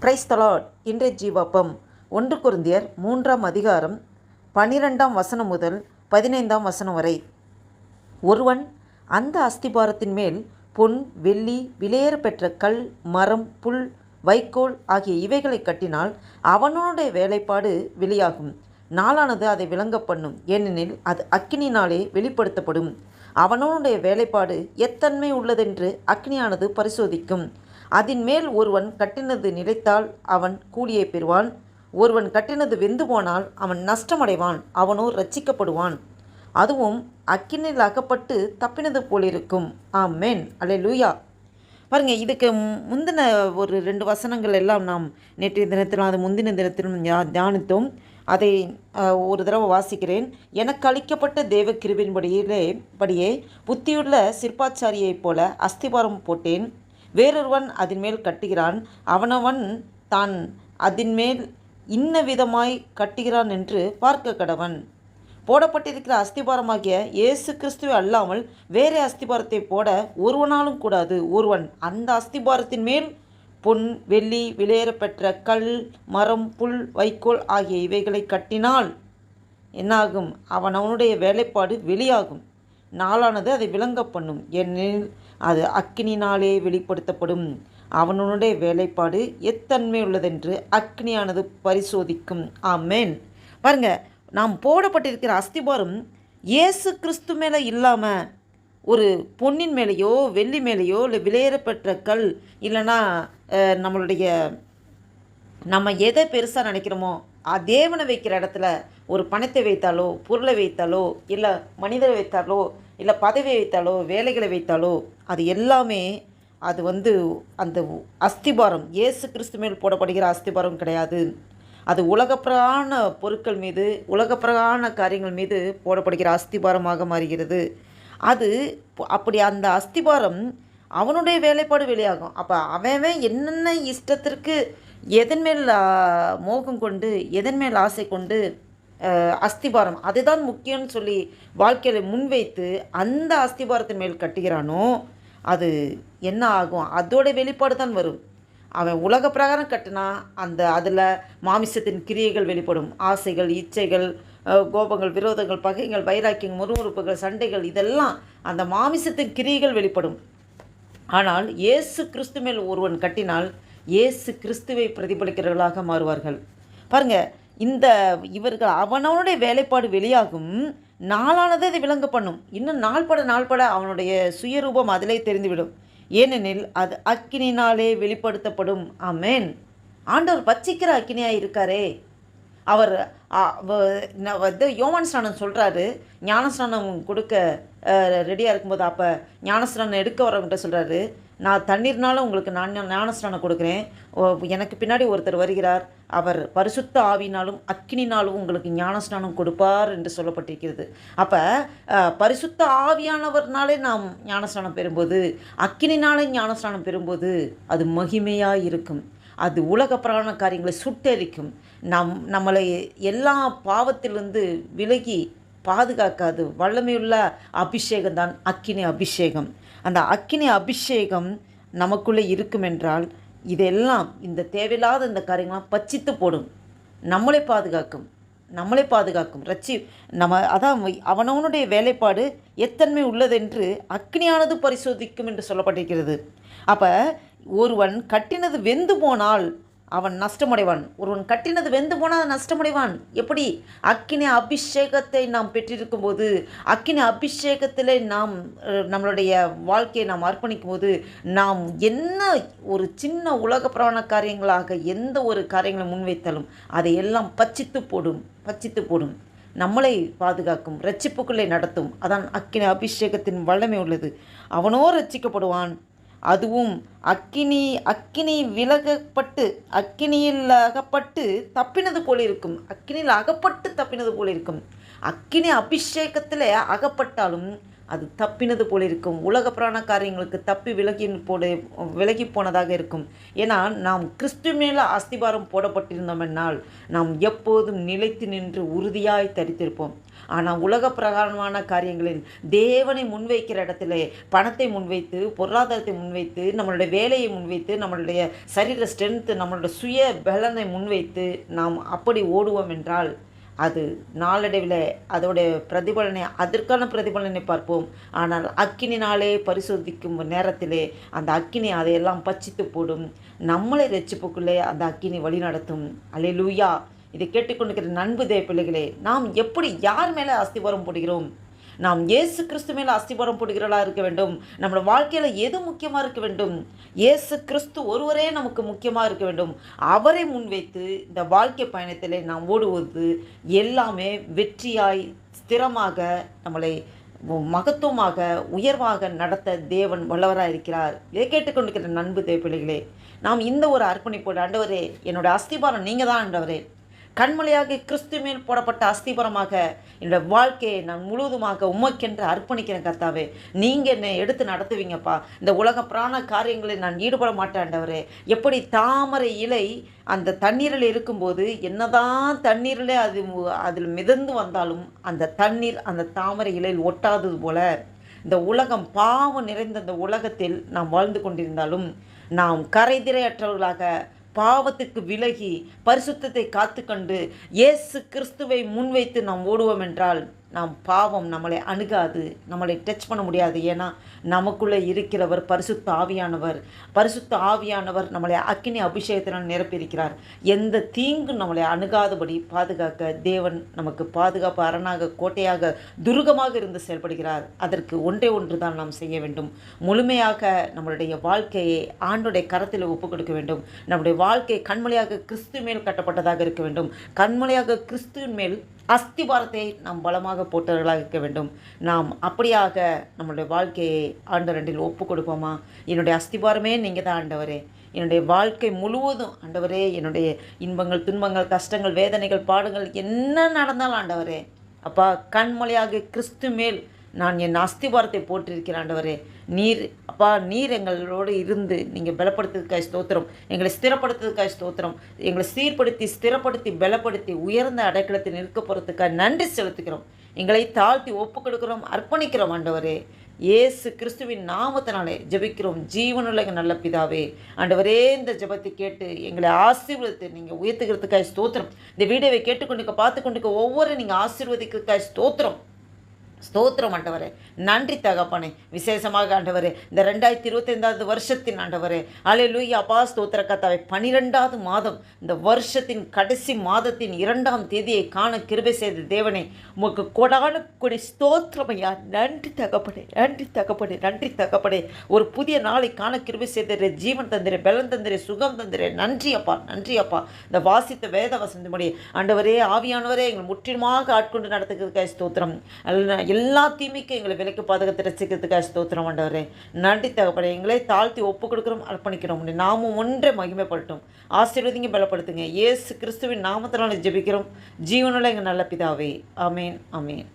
Price தலாட் இன்றைய ஜீவாப்பம். ஒன்று குருந்தியர் மூன்றாம் அதிகாரம் பனிரெண்டாம் வசனம் முதல் பதினைந்தாம் வசனம் வரை. ஒருவன் அந்த அஸ்திபாரத்தின் மேல் பொன் வெள்ளி விலையேற பெற்ற கல் மரம் புல் வைக்கோல் ஆகிய இவைகளை கட்டினால் அவனுடைய வேலைப்பாடு வெளியாகும். நாளானது அதை விளங்க பண்ணும். ஏனெனில் அது அக்கினினாலே வெளிப்படுத்தப்படும். அவனவனுடைய வேலைப்பாடு எத்தன்மை உள்ளதென்று அக்னியானது பரிசோதிக்கும். அதன் மேல் ஒருவன் கட்டினது நிலைத்தால் அவன் கூலியை பெறுவான். ஒருவன் கட்டினது வெந்து போனால் அவன் நஷ்டமடைவான் அவனோ ரட்சிக்கப்படுவான் அதுவும் அக்கினில் அகப்பட்டு தப்பினது போலிருக்கும். ஆமேன். அலே லூயா பாருங்க இதுக்கு மு- முந்தின ஒரு ரெண்டு வசனங்கள் எல்லாம் நாம் நேற்றைய தினத்திலும் அது முந்தின தினத்திலும் தியானித்தோம். அதை ஒரு தடவை வாசிக்கிறேன். எனக்கு அளிக்கப்பட்ட தேவ கிருபின்படியிலே படியே புத்தியுள்ள சிற்பாச்சாரியைப் போல அஸ்திபாரம் போட்டேன். வேறொருவன் அதன் மேல் கட்டுகிறான் அவனவன் தான் அதன் மேல் இன்ன விதமாய் கட்டுகிறான் என்று பார்க்க கடவன் போடப்பட்டிருக்கிற அஸ்திபாரமாகிய இயேசு கிறிஸ்துவை அல்லாமல் வேறே அஸ்திபாரத்தை போட ஒருவனாலும் கூடாது. ஒருவன் அந்த அஸ்திபாரத்தின் மேல் பொன் வெள்ளி விலையேறப்பெற்ற கல் மரம் புல் வைக்கோல் ஆகிய இவைகளை கட்டினால் என்னாகும்? அவன் அவனுடைய வேலைப்பாடு வெளியாகும். நாளானது அதை விளங்க பண்ணும். ஏனெனில் அது அக்கினினாலே வெளிப்படுத்தப்படும். அவனுடைய வேலைப்பாடு எத்தன்மை உள்ளதென்று அக்னியானது பரிசோதிக்கும். ஆமேன். பாருங்க நாம் போடப்பட்டிருக்கிற அஸ்திபாரம் இயேசு கிறிஸ்து மேலே இல்லாமல் ஒரு பொன்னின் மேலேயோ வெள்ளி மேலேயோ இல்லை விலையேறப்பெற்ற கல் இல்லைன்னா நம்மளுடைய நம்ம எதை பெருசாக நினைக்கிறோமோ அ- தேவனை வைக்கிற இடத்துல ஒரு பணத்தை வைத்தாலோ பொருளை வைத்தாலோ இல்லை மனிதரை வைத்தாலோ இல்லை பதவி வைத்தாலோ வேலைகளை வைத்தாலோ அது எல்லாமே அது வந்து அந்த அஸ்திபாரம். இயேசு கிறிஸ்து மேல் போடப்படுகிற அஸ்திபாரம் கிடையாது. அது உலகப்பிரகான பொருட்கள் மீது உலகப்பிரகான காரியங்கள் மீது போடப்படுகிற அஸ்திபாரமாக மாறுகிறது. அது அப்படி அந்த அஸ்திபாரம் அவனுடைய வேலைப்பாடு வெளியாகும். அப்போ அவன் என்னென்ன இஷ்டத்திற்கு எதன் மேல் மோகம் கொண்டு எதன் மேல் ஆசை கொண்டு அஸ்திபாரம். அதுதான் முக்கியம்னு சொல்லி வாழ்க்கையில் முன்வைத்து அந்த அஸ்திபாரத்தின் மேல் கட்டுகிறானோ அது என்ன ஆகும்? அதோட வெளிப்பாடு தான் வரும். அவன் உலக பிரகாரம் கட்டினா அந்த அதில் மாமிசத்தின் கிரியைகள் வெளிப்படும். ஆசைகள் இச்சைகள் கோபங்கள் விரோதங்கள் பகைகள் வைராக்கியங்கள் முறுமுறுப்புகள் சண்டைகள் இதெல்லாம் அந்த மாமிசத்தின் கிரியைகள் வெளிப்படும். ஆனால் இயேசு கிறிஸ்து மேல் ஒருவன் கட்டினால் இயேசு கிறிஸ்துவை பிரதிபலிக்கிறவர்களாக மாறுவார்கள். பாருங்கள் இந்த இவர்கள் அவனவனுடைய வேலைப்பாடு வெளியாகும். நாளானது அதை விளங்க பண்ணும். இன்னும் நாள்பட நாள்பட அவனுடைய சுயரூபம் அதிலே தெரிந்துவிடும். ஏனெனில் அது அக்கினினாலே வெளிப்படுத்தப்படும். ஆமென். ஆண்டவர் பச்சிக்கிற அக்கினியாக இருக்காரே. அவர் வந்து யோவான் ஸ்நானம் சொல்கிறாரு ஞானஸ்நானம் கொடுக்க ரெடியாக இருக்கும்போது அப்போ ஞானஸ்நானம் எடுக்க வரவங்கிட்ட சொல்கிறாரு நான் தண்ணீர்னால உங்களுக்கு நான் ஞானஸ்நானம் கொடுக்குறேன். ஓ, எனக்கு பின்னாடி ஒருத்தர் வருகிறார். அவர் பரிசுத்த ஆவினாலும் அக்கினினாலும் உங்களுக்கு ஞானஸ்நானம் கொடுப்பார் என்று சொல்லப்பட்டிருக்கிறது. அப்போ பரிசுத்த ஆவியானவர்னாலே நாம் ஞானஸ்நானம் பெறும்போது அக்கினினாலே ஞானஸ்நானம் பெறும்போது அது மகிமையாக இருக்கும். அது உலக பிராண காரியங்களை சுட்டெரிக்கும். நம் நம்மளை எல்லா பாவத்திலிருந்து விலகி பாதுகாக்காது. வல்லமையுள்ள அபிஷேகம் தான் அக்கினி அபிஷேகம். அந்த அக்கினி அபிஷேகம் நமக்குள்ளே இருக்கும் என்றால் இதெல்லாம் இந்த தேவையில்லாத இந்த காரியங்களாம் பச்சித்து போடும். நம்மளை பாதுகாக்கும். நம்மளை பாதுகாக்கும். ரட்சி நம்ம அதான் அவனவனுடைய வேலைப்பாடு எத்தன்மை உள்ளதென்று அக்னியானது பரிசோதிக்கும் என்று சொல்லப்பட்டிருக்கிறது. அப்போ ஒருவன் கட்டினது வெந்து போனால் அவன் நஷ்டமடைவான் ஒருவன் கட்டினது வெந்து போனால் நஷ்டமடைவான் எப்படி? அக்கினி அபிஷேகத்தை நாம் பெற்றிருக்கும் போது அக்கினி அபிஷேகத்தில் நாம் நம்மளுடைய வாழ்க்கையை நாம் அர்ப்பணிக்கும் போது நாம் என்ன ஒரு சின்ன உலக பிராண காரியங்களாக எந்த ஒரு காரியங்களை முன்வைத்தாலும் அதை எல்லாம் பச்சித்து போடும் பச்சித்து போடும். நம்மளை பாதுகாக்கும் ரட்சிப்புக்குள்ளே நடத்தும். அதான் அக்கினி அபிஷேகத்தின் வல்லமை உள்ளது. அவனோ ரட்சிக்கப்படுவான். அதுவும் அக்கினி அக்கினி விலகப்பட்டு அக்கினியில் அகப்பட்டு தப்பினது போல இருக்கும். அக்கினியில் அகப்பட்டு தப்பினது போல் இருக்கும். அக்கினி அபிஷேகத்தில் அகப்பட்டாலும் அது தப்பினது போல இருக்கும். உலக புராண காரியங்களுக்கு தப்பி விலகி போல விலகி போனதாக இருக்கும். ஏன்னா நாம் கிறிஸ்து மேல அஸ்திபாரம் போடப்பட்டிருந்தோம் என்னால் நாம் எப்போதும் நிலைத்து நின்று உறுதியாய் தரித்திருப்போம். ஆனால் உலக பிரகாரமான காரியங்களில் தேவனை முன்வைக்கிற இடத்துல பணத்தை முன்வைத்து பொருளாதாரத்தை முன்வைத்து நம்மளுடைய வேலையை முன்வைத்து நம்மளுடைய சரீர ஸ்ட்ரென்த்து நம்மளுடைய சுய பலனை முன்வைத்து நாம் அப்படி ஓடுவோம் என்றால் அது நாளடைவில் அதோடைய பிரதிபலனை அதற்கான பிரதிபலனை பார்ப்போம். ஆனால் அக்கினினாலே பரிசோதிக்கும் நேரத்திலே அந்த அக்கினி அதையெல்லாம் பச்சித்து போடும். நம்மளை ரட்சிப்புக்குள்ளே அந்த அக்கினி வழி நடத்தும். அலையிலூயா இதை கேட்டுக்கொண்டிருக்கிற நண்பு தேவ பிள்ளைகளே நாம் எப்படி யார் மேலே அஸ்திவாரம் போடுகிறோம்? நாம் இயேசு கிறிஸ்து மேலே அஸ்திபாரம் போடுகிறவளாக இருக்க வேண்டும். நம்மளோட வாழ்க்கையில் எது முக்கியமாக இருக்க வேண்டும்? இயேசு கிறிஸ்து ஒருவரே நமக்கு முக்கியமாக இருக்க வேண்டும். அவரை முன்வைத்து இந்த வாழ்க்கை பயணத்தில் நாம் ஓடுவது எல்லாமே வெற்றியாய் ஸ்திரமாக நம்மளை மகத்துவமாக உயர்வாக நடத்த தேவன் வல்லவராக இருக்கிறார். இதை கேட்டுக்கொண்டிருக்கிற நண்பு தேவ பிள்ளைகளே நாம் இந்த ஒரு அர்ப்பணிப்போடு ஆண்டவரே என்னோட அஸ்திபாரம் நீங்கள் தான் ஆண்டவரே. கண்மலையாக கிறிஸ்து மேல் போடப்பட்ட அஸ்திபரமாக என்னோட வாழ்க்கையை நான் முழுவதுமாக உமக்கென்று அர்ப்பணிக்கிறேன் கர்த்தாவே. நீங்கள் என்னை எடுத்து நடத்துவீங்கப்பா. இந்த உலக பிராண காரியங்களில் நான் ஈடுபட மாட்டேன்டவரே எப்படி தாமரை இலை அந்த தண்ணீரில் இருக்கும்போது என்னதான் தண்ணீரில் அது அதில் மிதந்து வந்தாலும் அந்த தண்ணீர் அந்த தாமரை இலையில் ஒட்டாதது போல இந்த உலகம் பாவம் நிறைந்த இந்த உலகத்தில் நாம் வாழ்ந்து கொண்டிருந்தாலும் நாம் கரைதிரையற்றவர்களாக பாவத்துக்கு விலகி பரிசுத்தத்தை காத்துக்கொண்டு இயேசு கிறிஸ்துவை முன்வைத்து நாம் ஓடுவோம் என்றால் நாம் பாவம் நம்மளை அணுகாது நம்மளை டச் பண்ண முடியாது. ஏன்னா நமக்குள்ளே இருக்கிறவர் பரிசுத்த ஆவியானவர். பரிசுத்த ஆவியானவர் நம்மளை அக்கினி அபிஷேகத்தினால் நிரப்பியிருக்கிறார். எந்த தீங்கும் நம்மளை அணுகாதபடி பாதுகாக்க தேவன் நமக்கு பாதுகாப்பு அரணாக கோட்டையாக துருகமாக இருந்து செயல்படுகிறார். அதற்கு ஒன்றே ஒன்று தான் நாம் செய்ய வேண்டும். முழுமையாக நம்மளுடைய வாழ்க்கையை ஆண்டுடைய கரத்தில் ஒப்பு கொடுக்க வேண்டும். நம்முடைய வாழ்க்கை கண்மொழியாக கிறிஸ்து மேல் கட்டப்பட்டதாக இருக்க வேண்டும். கண்மொழியாக கிறிஸ்துவின் மேல் அஸ்திபாரத்தை நாம் பலமாக போட்டவர்களாக இருக்க வேண்டும். நாம் அப்படியாக நம்மளுடைய வாழ்க்கையை ஆண்ட ரெண்டில் ஒப்பு கொடுப்போமா? என்னுடைய அஸ்திபாரமே நீங்கள் தான் ஆண்டவரே. என்னுடைய வாழ்க்கை முழுவதும் ஆண்டவரே என்னுடைய இன்பங்கள் துன்பங்கள் கஷ்டங்கள் வேதனைகள் பாடுகள் என்ன நடந்தாலும் ஆண்டவரே. அப்பா கண்மொழியாக கிறிஸ்து மேல் நான் என் அஸ்திபாரத்தை போட்டிருக்கிறேன் ஆண்டவரே. நீர் அப்பா நீர் எங்களோடு இருந்து நீங்கள் பலப்படுத்துறதுக்காய் ஸ்தோத்திரம். எங்களை ஸ்திரப்படுத்துறதுக்காய் ஸ்தோத்திரம். எங்களை சீர்படுத்தி ஸ்திரப்படுத்தி பலப்படுத்தி உயர்ந்த அடைக்கலத்தில் நிற்க போகிறதுக்காக நன்றி செலுத்துகிறோம். எங்களை தாழ்த்தி ஒப்பு கொடுக்குறோம் அர்ப்பணிக்கிறோம் ஆண்டவரே. இயேசு கிறிஸ்துவின் நாமத்தினாலே ஜெபிக்கிறோம். ஜீவனுள்ள நல்ல பிதாவே. ஆண்டவரே இந்த ஜபத்தை கேட்டு எங்களை ஆசீர்வதித்து நீங்கள் உயர்த்துக்கிறதுக்காக ஸ்தோத்திரம். இந்த வீடியோவை கேட்டுக்கொண்டு பார்த்து கொண்டு ஒவ்வொரு நீங்கள் ஆசீர்வதிக்கிறதுக்காக ஸ்தோத்திரம். ஸ்தோத்திரம் ஆண்டவரே. நன்றி தகப்பனே. விசேஷமாக ஆண்டவரே இந்த ரெண்டாயிரத்தி இருபத்தைந்தாவது வருஷத்தின் ஆண்டவரே. அலே லூயா அப்பா ஸ்தோத்திர கத்தாவை பனிரெண்டாவது மாதம் இந்த வருஷத்தின் கடைசி மாதத்தின் இரண்டாம் தேதியை காண கிருபை செய்த தேவனே உமக்கு கொடான கொடி ஸ்தோத்திரமையா நன்றி தகப்படே நன்றி தகப்படே நன்றி தகப்படே ஒரு புதிய நாளை காண கிருபை செய்தரே ஜீவன் தந்திரே பலன் தந்திரே சுகம் தந்திரே. நன்றி அப்பா நன்றி அப்பா. இந்த வாசித்த வேத வசந்தபடி ஆண்டவரே ஆவியானவரே எங்களை முற்றிலுமாக ஆட்கொண்டு நடத்துக்கிறதுக்காக ஸ்தோத்திரம். எல்லா தீமைக்கும் எங்களை விலைக்கு பாதுகாத்து ரசிக்கிறதுக்காக ஸ்தோத்திரம் ஆண்டவரே நன்றி தகப்பட எங்களை தாழ்த்தி ஒப்பு கொடுக்குறோம் அர்ப்பணிக்கிறோம். நாமும் ஒன்றே மகிமைப்படட்டும் ஆசீர்வதிங்க பலப்படுத்துங்க. இயேசு கிறிஸ்துவின் நாமத்தினால ஜெபிக்கிறோம். ஜீவனில் எங்கள் நல்ல பிதாவே. அமேன் அமேன்